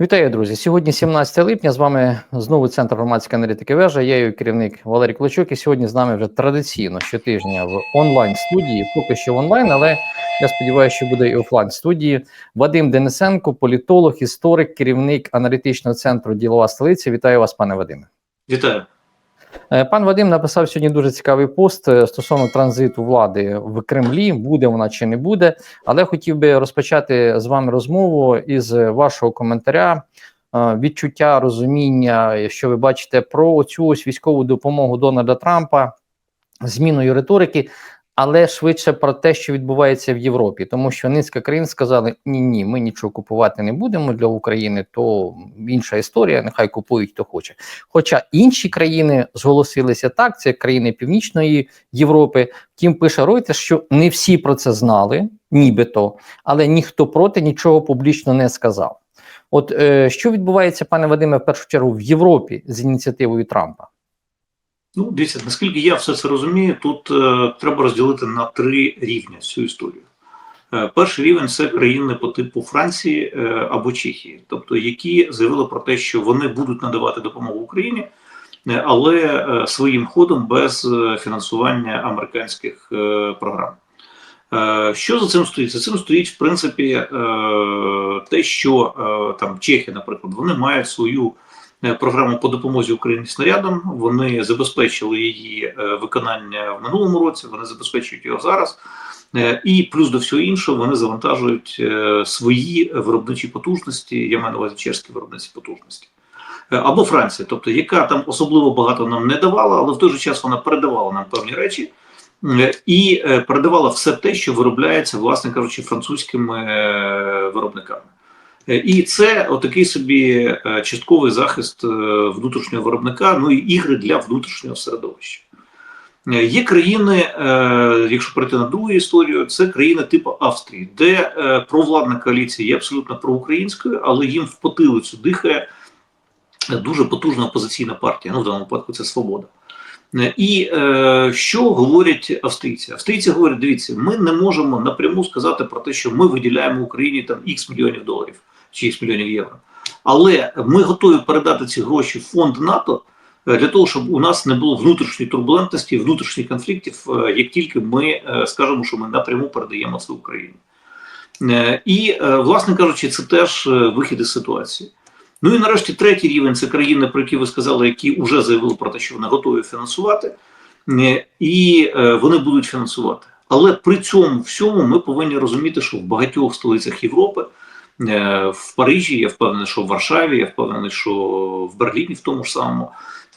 Вітаю, друзі! Сьогодні 17 липня. З вами знову центр громадської аналітики вежа. Я її керівник Валерій Клочок. І сьогодні з нами вже традиційно щотижня в онлайн студії. Поки що в онлайн, але я сподіваюся, що буде і офлайн студії. Вадим Денисенко, політолог, історик, керівник аналітичного центру Ділова столиця. Вітаю вас, пане Вадиме. Вітаю. Е, Пан Вадим написав сьогодні дуже цікавий пост е, стосовно транзиту влади в Кремлі. Буде вона чи не буде. Але хотів би розпочати з вами розмову із вашого коментаря. е, Відчуття, розуміння, що ви бачите про цю ось військову допомогу Дональда Трампа, зміною риторики, але швидше про те, що відбувається в Європі, тому що низка країн сказали: ні, ні, ми нічого купувати не будемо для України, то інша історія, нехай купують хто хоче. Хоча інші країни зголосилися так, це країни Північної Європи. Втім, пише Reuters, що не всі про це знали, нібито, але ніхто проти нічого публічно не сказав. От е, що відбувається, пане Вадиме, в першу чергу в Європі з ініціативою Трампа? Ну, дивіться, наскільки я все це розумію, тут е, треба розділити на три рівні цю історію. Е, перший рівень це країни по типу Франції е, або Чехії, тобто які заявили про те, що вони будуть надавати допомогу Україні, е, але е, своїм ходом без е, фінансування американських е, програм. Е, Що за цим стоїть? За цим стоїть, в принципі, е, те, що е, там Чехія, наприклад, вони мають свою програму по допомозі Україні снарядам. Вони забезпечили її е, виконання в минулому році. Вони забезпечують його зараз. Е, І плюс до всього іншого вони завантажують е, свої виробничі потужності. Я маю на увазі чешські виробничі потужності. Е, Або Франція, тобто яка там особливо багато нам не давала, але в той же час вона передавала нам певні речі е, і е, передавала все те, що виробляється, власне кажучи, французькими е, виробниками. Е, І це отакий собі е, частковий захист е, внутрішнього виробника, ну і ігри для внутрішнього середовища. Є країни, якщо перейти на другу історію, це країни типу Австрії, де провладна коаліція є абсолютно проукраїнською, але їм в потилицю дихає дуже потужна опозиційна партія. Ну, в даному випадку це свобода. І що говорять австрійці? Австрійці говорять: дивіться, ми не можемо напряму сказати про те, що ми виділяємо Україні там X мільйонів доларів чи X мільйонів євро. Але ми готові передати ці гроші в фонд НАТО е, для того, щоб у нас не було внутрішньої турбулентності, внутрішніх конфліктів, е, як тільки ми е, скажемо, що ми напряму передаємо це Україні. І, власне кажучи, це теж вихід із ситуації. Ну і нарешті третій рівень це країни, про які ви сказали, які вже заявили про те, що вони готові фінансувати, і вони будуть фінансувати. Але при цьому всьому ми повинні розуміти, що в багатьох столицях Європи, в Парижі, я впевнений, що в Варшаві, я впевнений, що в Берліні, в тому ж самому,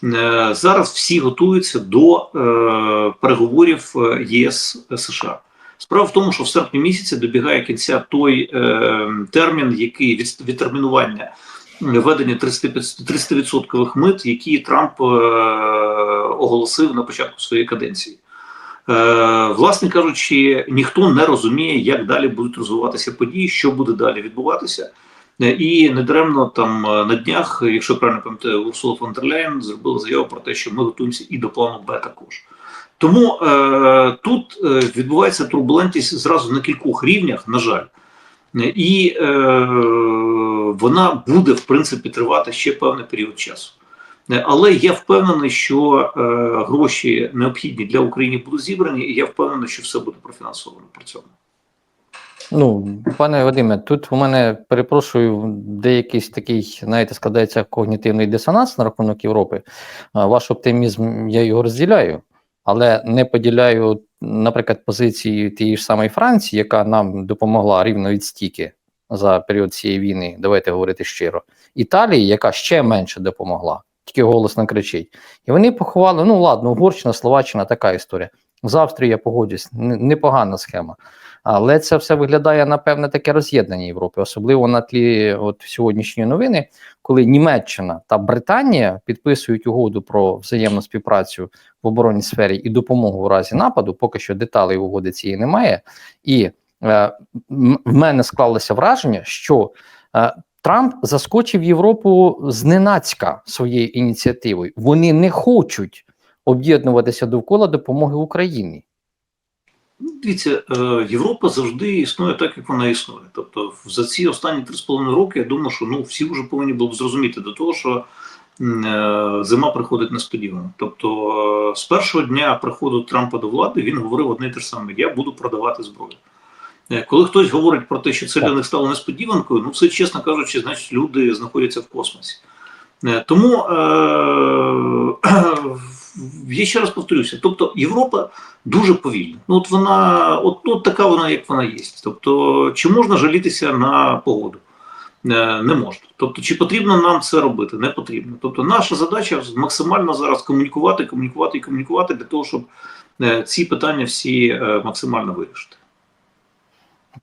е, зараз всі готуються до е, переговорів е, єс США. Справа в тому, що в серпні місяці добігає кінця той е, термін, який від, відтермінування введення 30% мит, які Трамп е, оголосив на початку своєї каденції. Е, власне кажучи, ніхто не розуміє, як далі будуть розвиватися події, що буде далі відбуватися. Е, І недаремно там е, на днях, якщо правильно пам'ятаю, Урсула фон дер Ляєн зробила заяву про те, що ми готуємося і до плану Б також. Тому е, тут відбувається турбулентність зразу на кількох рівнях, на жаль, і е, вона буде в принципі тривати ще певний період часу. Але я впевнений, що е, гроші необхідні для України будуть зібрані, і я впевнений, що все буде профінансовано при цьому. Ну, пане Вадиме, тут у мене перепрошую, деякий такий, знаєте, складається когнітивний дисонанс на рахунок Європи. Ваш оптимізм я його розділяю, але не поділяю, наприклад, позиції тієї ж самої Франції, яка нам допомогла рівно від стільки за період цієї війни. Давайте говорити щиро. Італії, яка ще менше допомогла, тільки голосно кричить. І вони поховали: ну ладно, Угорщина, Словаччина, така історія. З Австрією я погоджуюсь, непогана схема. Але це все виглядає напевне таке роз'єднання Європи, особливо на тлі от сьогоднішньої новини, коли Німеччина та Британія підписують угоду про взаємну співпрацю в оборонній сфері і допомогу в разі нападу. Поки що деталей угоди цієї немає. І е, в мене склалося враження, що е, Трамп заскочив Європу зненацька своєю ініціативою. Вони не хочуть об'єднуватися довкола допомоги Україні. Ну, Дивіться, е, Європа завжди існує так, як вона існує. Тобто, за ці останні 3,5 роки я думаю, що ну всі вже повинні були б зрозуміти до того, що е, зима приходить несподівано. Тобто, е, з першого дня приходу Трампа до влади він говорив одне і те ж саме: я буду продавати зброю. Е, Коли хтось говорить про те, що це для них стало несподіванкою, ну це чесно кажучи, значить люди знаходяться в космосі. Е, Тому е, я ще раз повторюся: тобто Європа дуже повільна. Ну от вона, от, от така вона, як вона є. Тобто, чи можна жалітися на погоду? Не можна. Тобто, чи потрібно нам це робити? Не потрібно. Тобто, наша задача максимально зараз комунікувати, комунікувати і комунікувати для того, щоб ці питання всі максимально вирішити.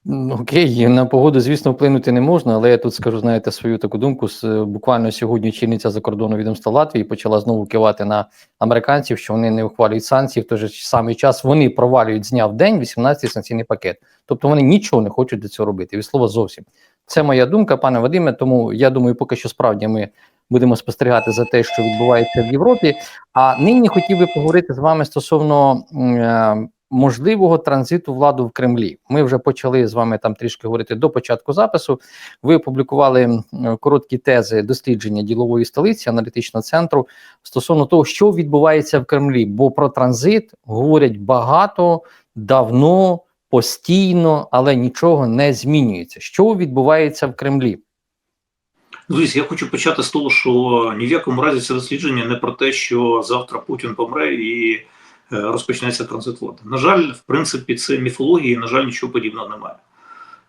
Ну, Окей, на погоду, звісно, вплинути не можна, але я тут скажу, знаєте, свою таку думку. Е, буквально сьогодні очільниця закордонного відомства Латвії почала знову кивати на американців, що вони не ухвалюють санкції. В той же самий час вони провалюють з дня в день 18-й санкційний пакет. Тобто вони нічого не хочуть для цього робити. Від слова зовсім. Це моя думка, пане Вадиме. Тому я думаю, поки що справді ми будемо спостерігати за те, що відбувається в Європі. А нині хотів би поговорити з вами стосовно. е, можливого транзиту владу в Кремлі. Ми вже почали з вами там трішки говорити до початку запису. Ви опублікували короткі тези дослідження ділової столиці аналітичного центру стосовно того, що відбувається в Кремлі. Бо про транзит говорять багато, давно, постійно, але нічого не змінюється. Що відбувається в Кремлі? Друзі, я хочу почати з того, що ні в якому разі це дослідження не про те, що завтра Путін помре і розпочнеться транзит влади. На жаль, в принципі, це міфологія, на жаль, нічого подібного немає.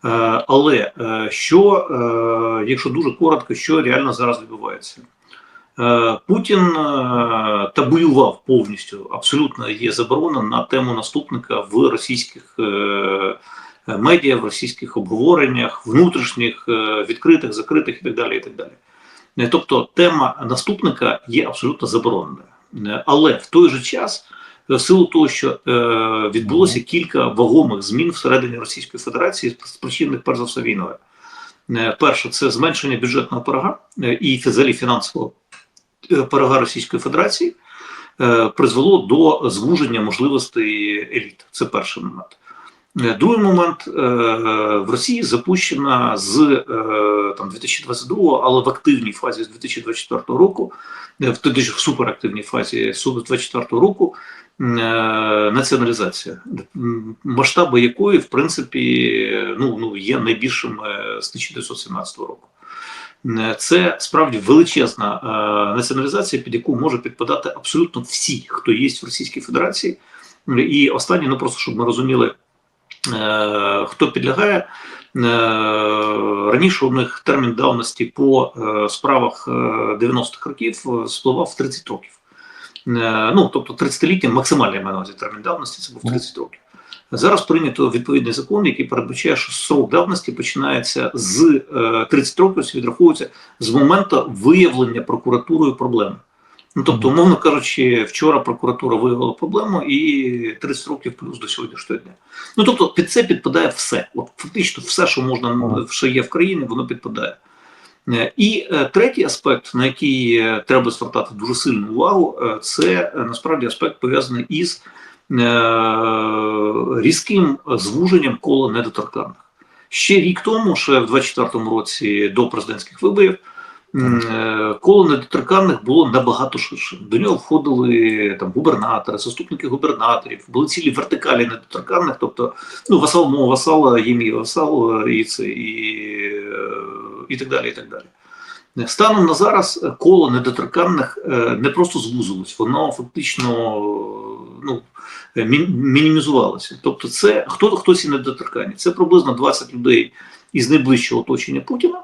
Е, Але е, що, е, якщо дуже коротко, що реально зараз відбувається? Е, Путін е, табуював повністю, абсолютно є заборона на тему наступника в російських е, медіа, в російських обговореннях, внутрішніх, е, відкритих, закритих і так далі. І так далі. Е, Тобто тема наступника є абсолютно забороненою. Е, Але в той же час, е, в силу того, що е, відбулося кілька вагомих змін всередині Російської Федерації, спричинених перш за все війною. Е, Перше, це зменшення бюджетного порога е, і взагалі фінансового е, порога Російської Федерації е, призвело до звуження можливостей еліт. Це перший момент. Е, Другий момент в Росії запущена з там 2022, але в активній фазі з 2024 року, в суперактивній фазі з 2024 року націоналізація, масштаби якої в принципі ну, ну є найбільшими з 1917 року. Е, Це справді величезна е, націоналізація, під яку може підпадати абсолютно всі, хто є в Російській Федерації. І останнє, ну просто щоб ми розуміли, е, хто підлягає. Е, Раніше у них термін давності по е, справах е, 90-х років е, спливав в 30 років. Е, Ну, тобто 30-ліття максимальний на увазі термін давності це був 30 років. Зараз прийнято відповідний закон, який передбачає, що срок давності починається з е, 30 років, відраховується з моменту виявлення прокуратурою проблеми. Ну тобто, умовно кажучи, вчора прокуратура виявила проблему і 30 років плюс до сьогоднішнього дня. Ну тобто, під це підпадає все. От фактично, все, що можна що є в країні, воно підпадає. Е, І е, третій аспект, на який е, треба звертати дуже сильну увагу, це насправді аспект пов'язаний із різким звуженням кола недоторканних. Ще рік тому, ще в 24-му році до президентських виборів, коло недоторканних було набагато ширше. До нього входили там губернатори, заступники губернаторів, були цілі вертикалі недоторканних, тобто ну, васал мого васала, є мій васал, і це і, і так далі. І так далі. Станом на зараз е, коло недоторканних е, не просто звузилось, воно фактично ну, е, мінімізувалося. Тобто, це хто хтось і недоторканні. Це приблизно 20 людей із найближчого оточення Путіна,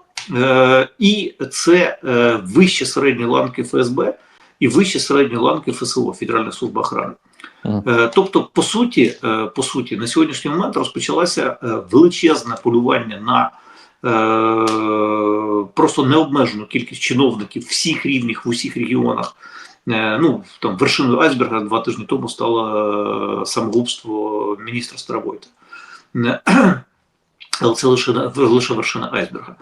і це вище середньої ланки ФСБ і вище середньої ланки ФСО Федеральна служба охорони. Е, Тобто, по суті, по суті, на сьогоднішній момент розпочалося величезне полювання на просто необмежену кількість чиновників всіх рівнів в усіх регіонах. Е, Ну там вершиною айсберга два тижні тому стало е, самогубство міністра Старовойта. Е, Але це лише лише вершина айсберга.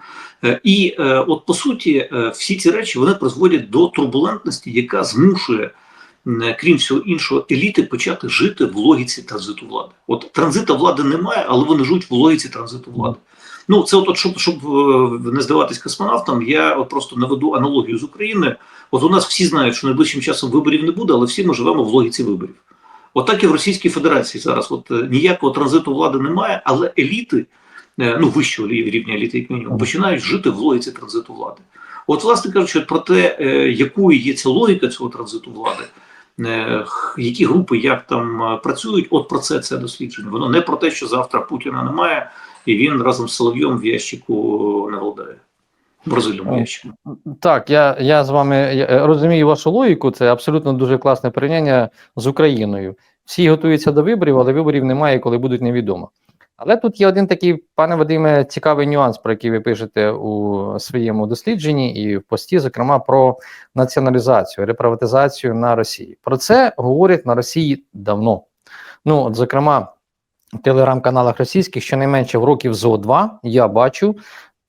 Е, І е, от по суті, е, всі ці речі вони призводять до турбулентності, яка змушує крім всього іншого, еліти почати жити в логіці транзиту влади. От транзиту влади немає, але вони живуть в логіці транзиту влади. Ну, це от, от щоб, щоб е, не здаватись космонавтом, я от просто наведу аналогію з Україною. От у нас всі знають, що найближчим часом виборів не буде, але всі ми живемо в логіці виборів. От так і в Російській Федерації зараз. От е, ніякого транзиту влади немає, але еліти, е, ну вищого рівня еліти, як мінімум, починають жити в логіці транзиту влади. От, власне кажучи, про те, якою є ця логіка цього транзиту влади, які групи як там е, працюють, от про це це дослідження. Воно не про те, що завтра Путіна немає, і він разом з Соловйом в ящику не голодає. Так, я, я з вами я е, розумію вашу логіку. Це абсолютно дуже класне порівняння з Україною. Всі готуються до виборів, але виборів немає, коли будуть невідомо. Але тут є один такий, пане Вадиме, цікавий нюанс, про який ви пишете у своєму дослідженні і в пості, зокрема про націоналізацію, реприватизацію на Росії. Про це говорять на Росії давно. Ну, от, зокрема, в телеграм-каналах російських щонайменше в років зо два я бачу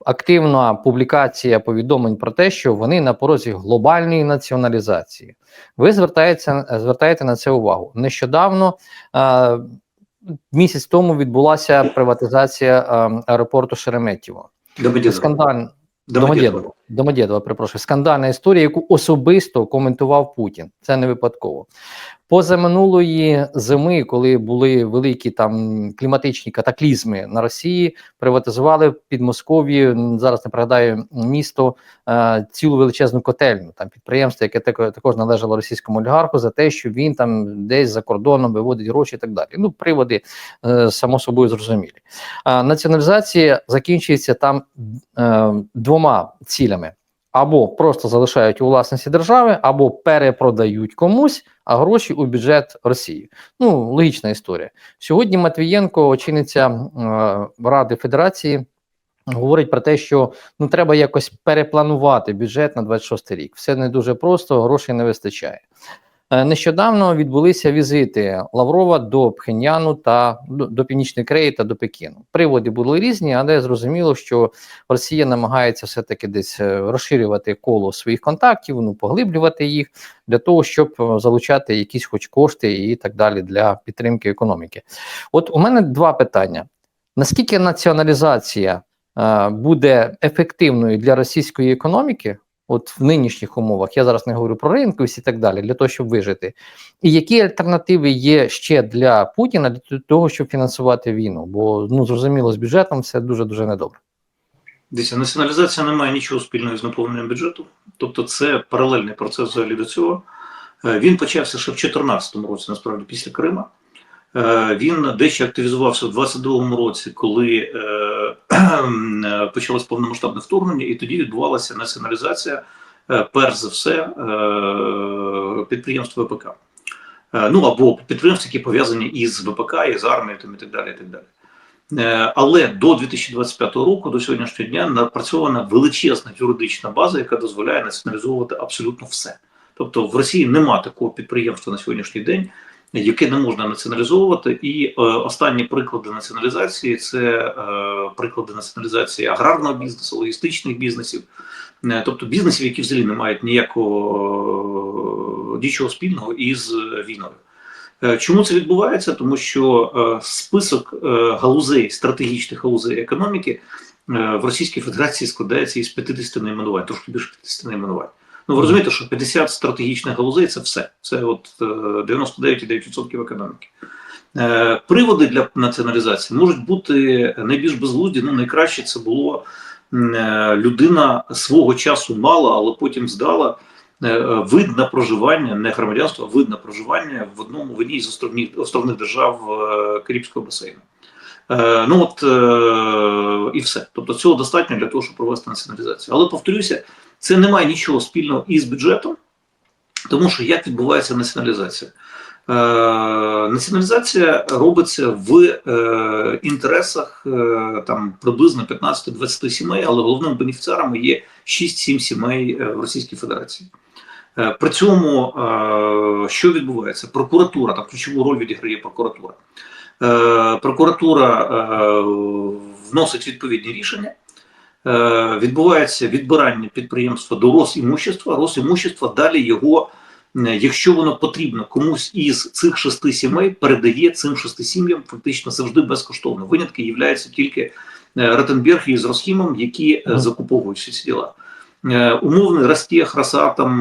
активна публікація повідомлень про те, що вони на порозі глобальної націоналізації. Ви звертаєте, звертаєте на це увагу. Нещодавно, е, місяць тому, відбулася приватизація е, аеропорту Шереметьєво. Скандаль, Домодєдово. Домодєдово, перепрошую. Скандальна історія, яку особисто коментував Путін. Це не випадково. Позаминулої зими, коли були великі там кліматичні катаклізми на Росії, приватизували в Підмосков'ї, зараз не пригадаю місто, е, цілу величезну котельню. Там підприємство, яке також належало російському олігарху, за те, що він там десь за кордоном виводить гроші і так далі. Ну, приводи е, само собою зрозумілі. Націоналізація закінчується там е, двома цілями: або просто залишають у власності держави, або перепродають комусь, а гроші у бюджет Росії. Ну, логічна історія. Сьогодні Матвієнко, очільниця е, Ради Федерації. Говорить про те, що ну треба якось перепланувати бюджет на 26 рік. Все не дуже просто, грошей не вистачає. Е, Нещодавно відбулися візити Лаврова до Пхеньяну та до, Північної Кореї та до Пекіну. Приводи були різні, але зрозуміло, що Росія намагається все-таки десь е, розширювати коло своїх контактів, ну поглиблювати їх для того, щоб е, залучати якісь хоч кошти і так далі для підтримки економіки. От у мене два питання: наскільки націоналізація буде ефективною для російської економіки? От в нинішніх умовах я зараз не говорю про ринковість і так далі, для того, щоб вижити. І які альтернативи є ще для Путіна для того, щоб фінансувати війну? Бо ну зрозуміло, з бюджетом це дуже дуже недобре. Дивіться, націоналізація не має нічого спільного з наповненням бюджету. Тобто це паралельний процес взагалі до цього. Е, Він почався ще в 2014 році, насправді, після Крима. Е, Він дещо активізувався в 22-му році, коли е, почалось повномасштабне вторгнення, і тоді відбувалася націоналізація, е, перш за все, е, підприємств ВПК. Е, Ну або підприємств, які пов'язані із ВПК, із армією там, і так далі. І так далі. Але до 2025 року, до сьогоднішнього дня, напрацьована величезна юридична база, яка дозволяє націоналізовувати абсолютно все. Тобто в Росії нема такого підприємства на сьогоднішній день, яке не можна націоналізовувати. І е, останні приклади націоналізації це е, приклади націоналізації аграрного бізнесу, логістичних бізнесів, Е, тобто бізнесів, які взагалі не мають ніякого нічого спільного із війною. Е, Чому це відбувається? Тому що е, список е, галузей, стратегічних галузей економіки е, в Російській Федерації складається із 50 найменувань, трошки більше 50 найменувань. Ну ви розумієте, що 50 стратегічних галузей це все. Це от е, 99,9% економіки. Е, Приводи для націоналізації можуть бути найбільш безглузді. Ну найкраще це було е, людина свого часу мала, але потім здала е, вид на проживання, не громадянство, а вид на проживання в одному в одній з островних, островних держав е, Карибського басейну. Е, Ну от е, і все. Тобто цього достатньо для того, щоб провести націоналізацію. Але повторюся, це не має нічого спільного із бюджетом, тому що як відбувається націоналізація? Е, націоналізація робиться в е, інтересах е, там приблизно 15-20 сімей, але головними бенефіціарами є 6-7 сімей в Російській Федерації. При цьому що відбувається? Прокуратура там ключову роль відіграє прокуратура. Прокуратура вносить відповідні рішення. Е, Відбувається відбирання підприємства до Росімущества. Росімущество далі його якщо воно потрібно комусь із цих шести сімей, передає цим шести сім'ям фактично завжди безкоштовно. Винятки являються тільки е, Ротенберг із Росхімом, які е, закуповують всі ці діла. Умовний Ростех, Росатом,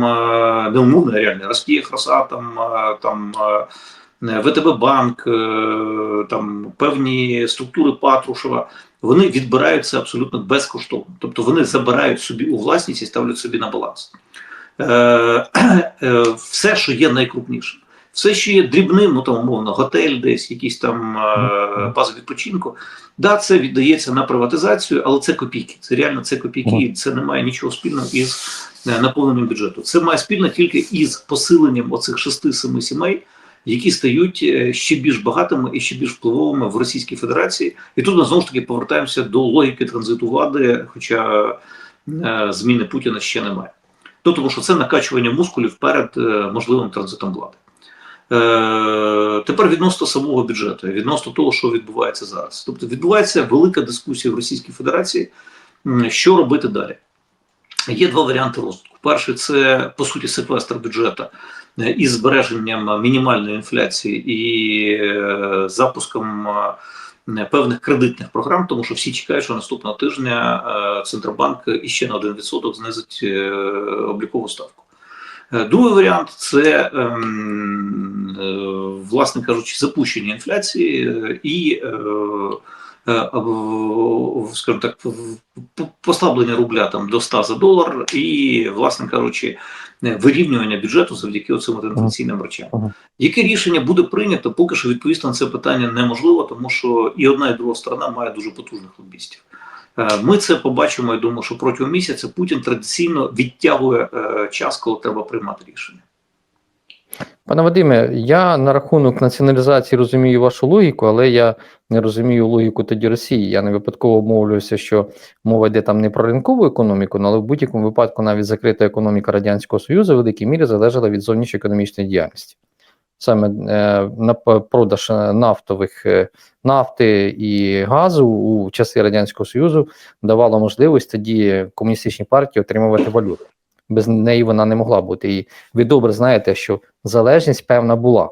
не умовний, а реальний Ростех, Росатом, там ВТБ Банк, там певні структури Патрушева, вони відбираються абсолютно безкоштовно. Тобто вони забирають собі у власність і ставлять собі на баланс. Е, е, Все, що є найкрупнішим, все, що є дрібним, ну там умовно, готель, десь якісь там е, бази відпочинку, да, це віддається на приватизацію, але це копійки. Це реально це копійки, і це не має нічого спільного із е, наповненням бюджету. Це має спільно тільки із посиленням оцих шести-семи сімей, які стають е, ще більш багатими і ще більш впливовими в Російській Федерації. І тут ми знову ж таки повертаємося до логіки транзиту влади, хоча е, зміни Путіна ще немає. Ну, тому що це накачування мускулів перед е, можливим транзитом влади. Тепер відносно самого бюджету, відносно того, що відбувається зараз. Тобто відбувається велика дискусія в Російській Федерації, що робити далі. Є два варіанти розвитку. Перший це по суті секвестр бюджету із збереженням мінімальної інфляції і е, запуском е, певних кредитних програм, тому що всі чекають, що наступного тижня е, Центробанк іще на 1% знизить облікову ставку. Другий варіант це, ем, власне кажучи, запущення інфляції і, скажімо так, послаблення рубля там до 100 за долар, і, власне кажучи, е, вирівнювання бюджету завдяки цим інфляційним речам. Яке рішення буде прийнято, поки що відповісти на це питання неможливо, тому що і одна, і друга сторона має дуже потужних лобістів. Е, Ми це побачимо. Я думаю, що протягом місяця Путін традиційно відтягує е, час, коли треба приймати рішення. Пане Вадиме, я на рахунок націоналізації розумію вашу логіку, але я не розумію логіку тоді Росії. Я не випадково мовлюся, що мова йде там не про ринкову економіку, але в будь-якому випадку навіть закрита економіка Радянського Союзу в великій мірі залежала від зовнішньої економічної діяльності. Саме е, на продаж е, нафтових е, нафти і газу у часи Радянського Союзу давало можливість тоді комуністичній партії отримувати валюту. Без неї вона не могла бути. І ви добре знаєте, що залежність певна була.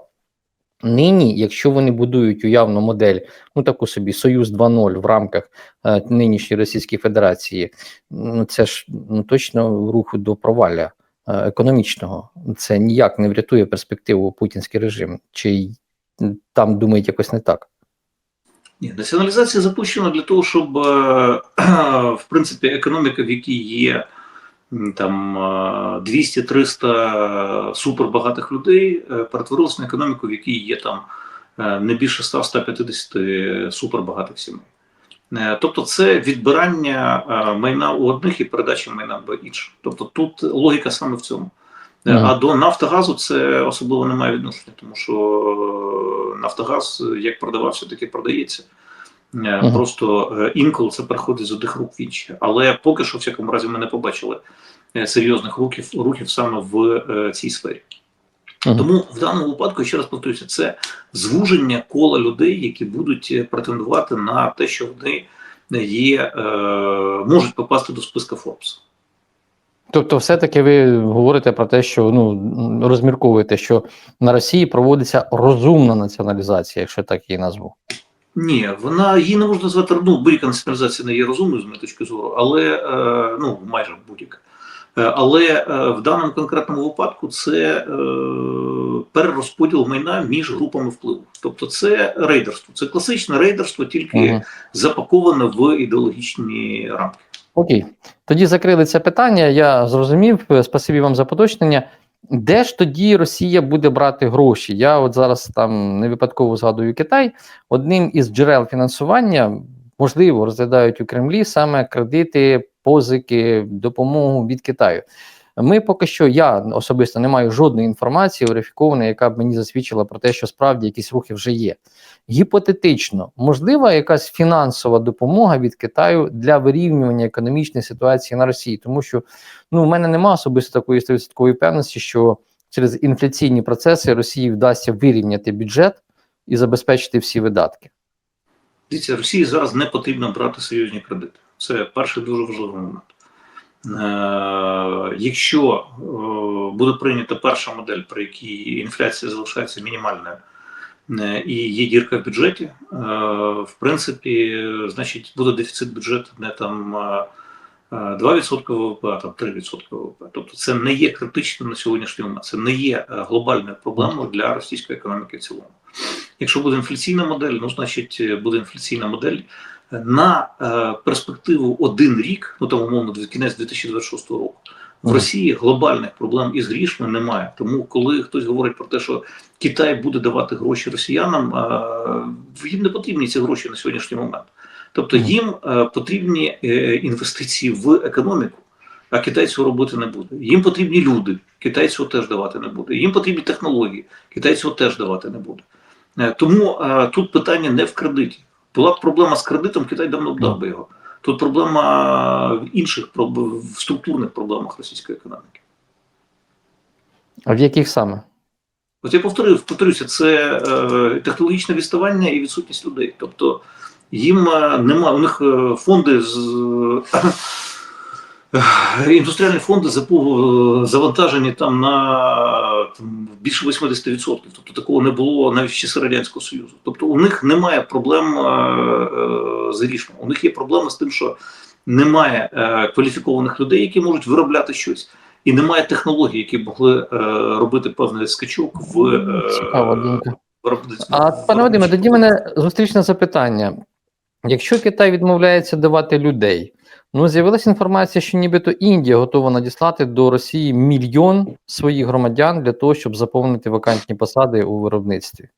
Нині, якщо вони будують уявну модель, ну таку собі Союз 2.0 в рамках е, нинішньої Російської Федерації, ну це ж ну, точно рух до провалля е, економічного. Це ніяк не врятує перспективу путінський режим. Чи там думають якось не так? Ні, націоналізація запущена для того, щоб е, в принципі економіка, в якій є там е, 200-300 супербагатих людей, е, перетворилася на економіку, в якій є там е, не більше 100-150 супербагатих сімей. Е, Тобто це відбирання майна у одних і передача майна в інших. Тобто тут логіка саме в цьому. Мгм. А до Нафтогазу це особливо не має відношення, тому що Нафтогаз як продавався, так і продається. Е, Мгм. Просто е, інколи це переходить з одних рук в інші. Але поки що, в всякому разі, ми не побачили е, серйозних рухів, рухів саме в е, цій сфері. Мгм. Тому в даному випадку, ще раз повторюся, це звуження кола людей, які будуть е, претендувати на те, що вони є, е, можуть попасти до списка Forbes. Тобто, все-таки ви говорите про те, що ну розмірковуєте, що на Росії проводиться розумна націоналізація, якщо так її назву. Ні, вона її не можна назвати ну, будь-яка націоналізація не є розумною з моєї точки зору, але е, ну майже будь-яка. Е, Але е, в даному конкретному випадку це е, перерозподіл майна між групами впливу. Тобто це рейдерство, це класичне рейдерство, тільки Мгм. запаковане в ідеологічні рамки. Окей, тоді закрили це питання. Я зрозумів. Спасибі вам за поточнення. Де ж тоді Росія буде брати гроші? Я от зараз там не випадково згадую Китай. Одним із джерел фінансування можливо розглядають у Кремлі саме кредити, позики, допомогу від Китаю. Ми поки що, я особисто не маю жодної інформації верифікованої, яка б мені засвідчила про те, що справді якісь рухи вже є. Гіпотетично, можлива якась фінансова допомога від Китаю для вирівнювання економічної ситуації на Росії, тому що ну, в мене немає особисто такої 100% певності, що через інфляційні процеси Росії вдасться вирівняти бюджет і забезпечити всі видатки. Дивіться, Росії зараз не потрібно брати серйозні кредити. Це перший дуже важливий момент. Е, якщо е, буде прийнята перша модель, при якій інфляція залишається мінімальною е, і є дірка в бюджеті, в принципі, значить, буде дефіцит бюджету не там е, е, 2% ВВП, а там 3% ВВП. Тобто це не є критичним на сьогоднішній момент, це не є глобальною проблемою для російської економіки в цілому. Якщо буде інфляційна модель, ну значить буде інфляційна модель на е, перспективу один рік, ну там умовно кінець 2026 року. В Росії глобальних проблем із грішми немає. Тому, коли хтось говорить про те, що Китай буде давати гроші росіянам, е, їм не потрібні ці гроші на сьогоднішній момент. Тобто їм е, потрібні інвестиції в економіку, а Китай цього робити не буде. Їм потрібні люди, Китай цього теж давати не буде. Їм потрібні технології, Китай цього теж давати не буде. Тому тут питання не в кредиті. Була б проблема з кредитом, Китай давно б дав би його. Тут проблема в інших в структурних проблемах російської економіки. А в яких саме? От я повторив, повторюся, це е, технологічне відставання і відсутність людей. Тобто їм е, нема, у них е, фонди з е, індустріальні фонди завантажені там на там, більше 80%. Тобто такого не було навіть в часи Радянського Союзу. Тобто у них немає проблем е, е, з грішми. У них є проблема з тим, що немає е, кваліфікованих людей, які можуть виробляти щось. І немає технологій, які могли е, робити певний скачок в е, Цікава думка. А пане Вадиме, тоді мене зустрічне запитання. Якщо Китай відмовляється давати людей, ну з'явилася інформація, що нібито Індія готова надіслати до Росії мільйон своїх громадян для того, щоб заповнити вакантні посади у виробництві.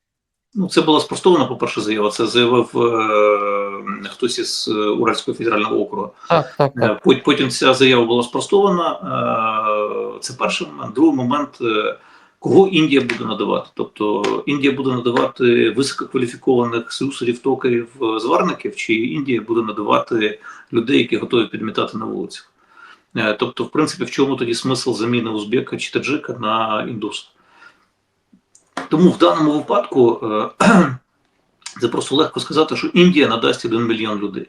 Ну, це була спростована, по-перше, заява. Це заявив е, хтось із е, Уральського федерального округу. Так, так, так. Е, Потім ця заява була спростована. Е, Це перший момент. Другий момент, е, кого Індія буде надавати. Тобто Індія буде надавати висококваліфікованих слюсарів, токарів, е, зварників, чи Індія буде надавати людей, які готові підмітати на вулицях. Е, Тобто, в принципі, в чому тоді смисл заміни узбека чи таджика на індуса? Тому в даному випадку е, це просто легко сказати, що Індія надасть 1 мільйон людей.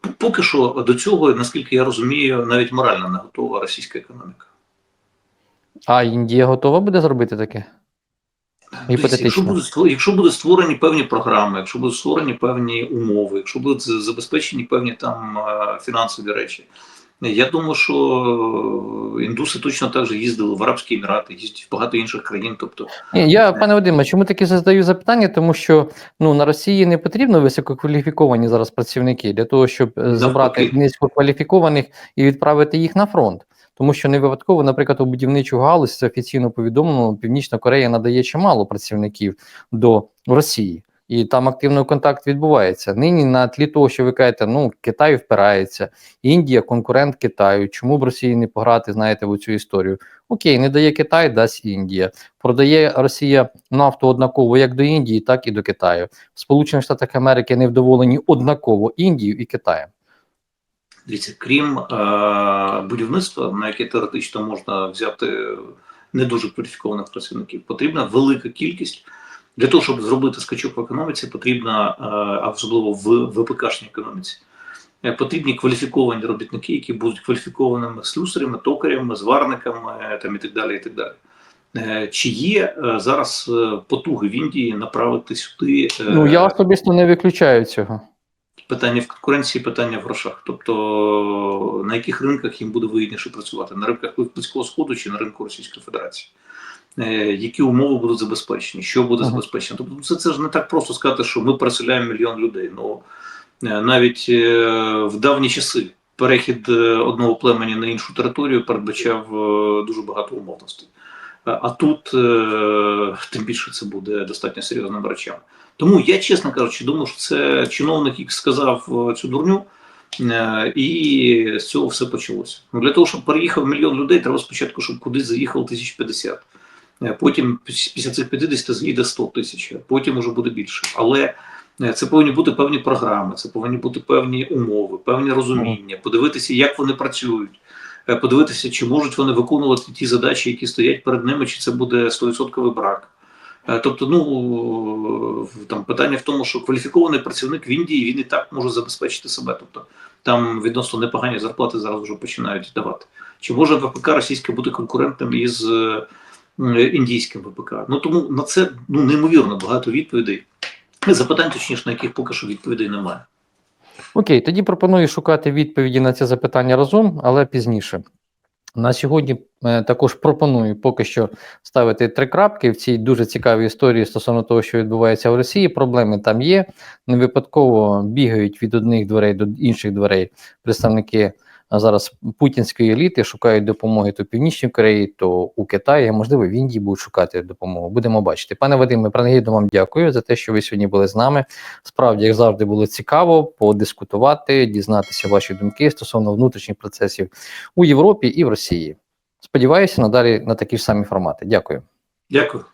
П- Поки що до цього, наскільки я розумію, навіть морально не готова російська економіка. А Індія готова буде зробити таке? Дивіться, Якщо будуть якщо будуть створені певні програми, якщо будуть створені певні умови, якщо будуть забезпечені певні там е, фінансові речі, я думаю, що індуси точно так же їздили в Арабські Емірати, їздять в багато інших країн. Тобто, я, пане Вадиме, чому таки задаю запитання? Тому що ну на Росії не потрібно висококваліфіковані зараз працівники для того, щоб е, забрати Навпаки. низькокваліфікованих і відправити їх на фронт. Тому що не випадково, наприклад, у будівничу галузь це офіційно повідомлено, Північна Корея надає чимало працівників до Росії, і там активний контакт відбувається. Нині на тлі того, що ви кажете, ну Китай впирається, Індія конкурент Китаю. Чому б Росії не пограти, знаєте, в цю історію? Окей, не дає Китай, дасть Індія. Продає Росія нафту однаково як до Індії, так і до Китаю. В Сполучених Штатах Америки невдоволені однаково Індією і Китаєм. Дивіться, крім е, будівництва, на яке теоретично можна взяти не дуже кваліфікованих працівників, потрібна велика кількість. Для того, щоб зробити скачок в економіці, потрібна, е, особливо в ВПКшній економіці, е, потрібні кваліфіковані робітники, які будуть кваліфікованими слюсарями, токарями, зварниками е, там, і так далі. І так далі. Е, Чи є е, зараз е, потуги в Індії направити сюди Ну я особисто не виключаю цього. Питання в конкуренції, питання в грошах. Тобто на яких ринках їм буде вигідніше працювати? На ринках Близького Сходу чи на ринку Російської Федерації? Е, які умови будуть забезпечені? Що буде Ага. забезпечено? Тобто це, це ж не так просто сказати, що ми переселяємо мільйон людей. Ну е, навіть е, в давні часи перехід одного племені на іншу територію передбачав е, дуже багато умовностей. А тут е, тим більше це буде достатньо серйозними речами. Тому я, чесно кажучи, думаю, що це чиновник, який сказав е, цю дурню, е, і з цього все почалося. Ну, для того, щоб переїхав мільйон людей, треба спочатку, щоб кудись заїхало 1050. Е, Потім після цих 50 з'їде 100 тисяч, потім уже буде більше. Але це повинні бути певні програми, це повинні бути певні умови, певні розуміння, подивитися, як вони працюють. Подивитися, чи можуть вони виконувати ті задачі, які стоять перед ними, чи це буде 100% брак. Е, Тобто, ну там питання в тому, що кваліфікований працівник в Індії він і так може забезпечити себе. Тобто там відносно непогані зарплати зараз вже починають давати. Чи може ВПК російське бути конкурентним із е, індійським ВПК? Ну тому на це ну неймовірно багато відповідей. Запитань, точніше, на яких поки що відповідей немає. Окей, тоді пропоную шукати відповіді на це запитання разом, але пізніше. На сьогодні е, також пропоную поки що ставити три крапки в цій дуже цікавій історії стосовно того, що відбувається в Росії. Проблеми там є. Не випадково бігають від одних дверей до інших дверей представники зараз путінської еліти, шукають допомоги то в Північній Кореї, то у Китаї, можливо в Індії будуть шукати допомогу. Будемо бачити. Пане Вадиме, принагідно вам дякую за те, що ви сьогодні були з нами. Справді, як завжди, було цікаво подискутувати, дізнатися ваші думки стосовно внутрішніх процесів у Європі і в Росії. Сподіваюся, надалі на такі ж самі формати. Дякую. Дякую.